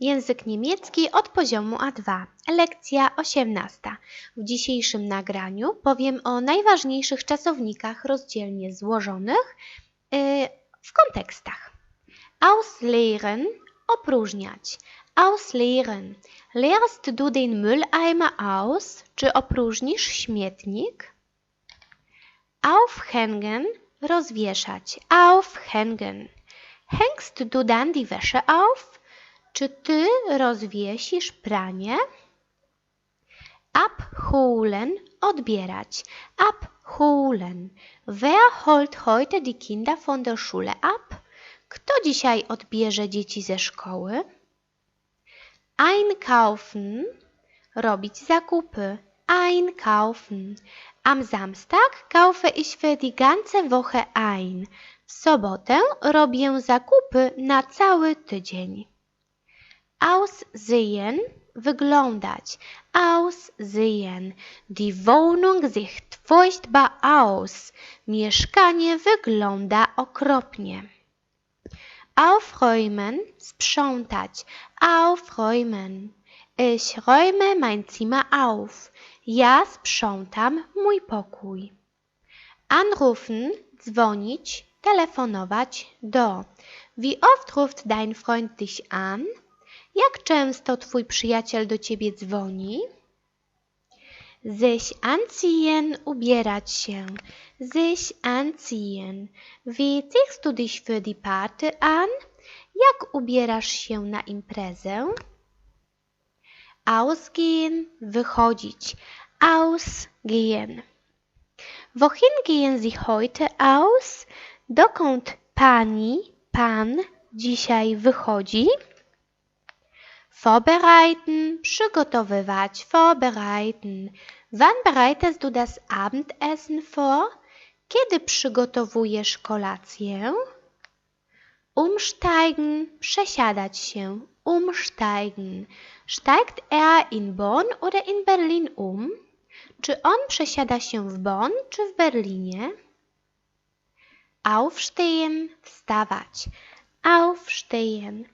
Język niemiecki od poziomu A2. Lekcja 18. W dzisiejszym nagraniu powiem o najważniejszych czasownikach rozdzielnie złożonych yy, w kontekstach. Ausleeren opróżniać. Ausleeren. Leerst du den Mülleimer aus? Czy opróżnisz śmietnik? Aufhängen rozwieszać. Aufhängen. Hängst du dann die Wäsche auf? Czy ty rozwiesisz pranie? Abholen odbierać. Abholen. Wer holt heute die Kinder von der Schule ab? Kto dzisiaj odbierze dzieci ze szkoły? Einkaufen robić zakupy. Einkaufen. Am Samstag kaufe ich für die ganze Woche ein. W sobotę robię zakupy na cały tydzień. Aussehen wyglądać. Aussehen. Die Wohnung sieht furchtbar aus. Mieszkanie wygląda okropnie. Aufräumen sprzątać. Aufräumen. Ich räume mein Zimmer auf. Ja sprzątam mój pokój. Anrufen dzwonić, telefonować do. Wie oft ruft dein Freund dich an? Jak często twój przyjaciel do ciebie dzwoni? Sich anziehen, ubierać się. Sich anziehen. Wie ziehst du dich für die Party an? Jak ubierasz się na imprezę? Ausgehen, wychodzić. Ausgehen. Wohin gehen Sie heute aus? Dokąd pani, pan dzisiaj wychodzi? Vorbereiten, przygotowywać, vorbereiten. Wann bereitest du das Abendessen vor? Kiedy przygotowujesz kolację? Umsteigen, przesiadać się, umsteigen. Steigt er in Bonn oder in Berlin um? Czy on przesiada się w Bonn czy w Berlinie? Aufstehen, wstawać. Aufstehen.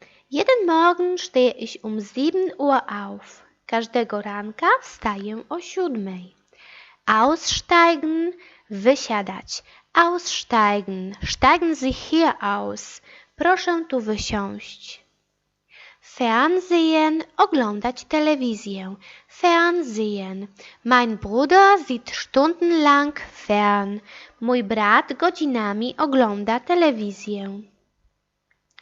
Jeden Morgen stehe ich um 7 Uhr auf. Każdego ranka wstaję o siódmej. Aussteigen, wysiadać. Aussteigen. Steigen Sie hier aus. Proszę tu wysiąść. Fernsehen, oglądać telewizję. Fernsehen. Mein Bruder sieht stundenlang fern. Mój brat godzinami ogląda telewizję.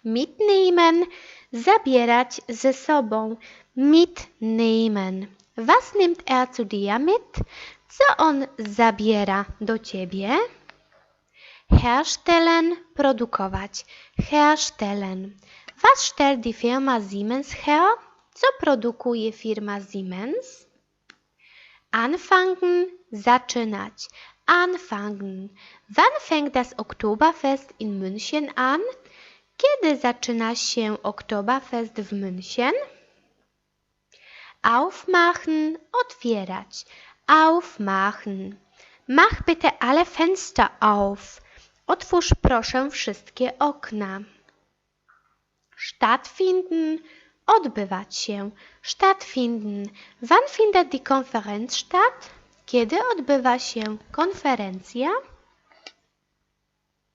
Mitnehmen, zabierać ze sobą. Mitnehmen. Was nimmt er zu dir mit? Co on zabiera do ciebie? Herstellen, produkować. Herstellen. Was stellt die Firma Siemens her? Co produkuje firma Siemens? Anfangen, zaczynać. Anfangen. Wann fängt das Oktoberfest in München an? Kiedy zaczyna się Oktoberfest w München? Aufmachen, otwierać. Aufmachen. Mach bitte alle Fenster auf. Otwórz proszę wszystkie okna. Stattfinden, odbywać się. Stattfinden. Wann findet die Konferenz statt? Kiedy odbywa się konferencja?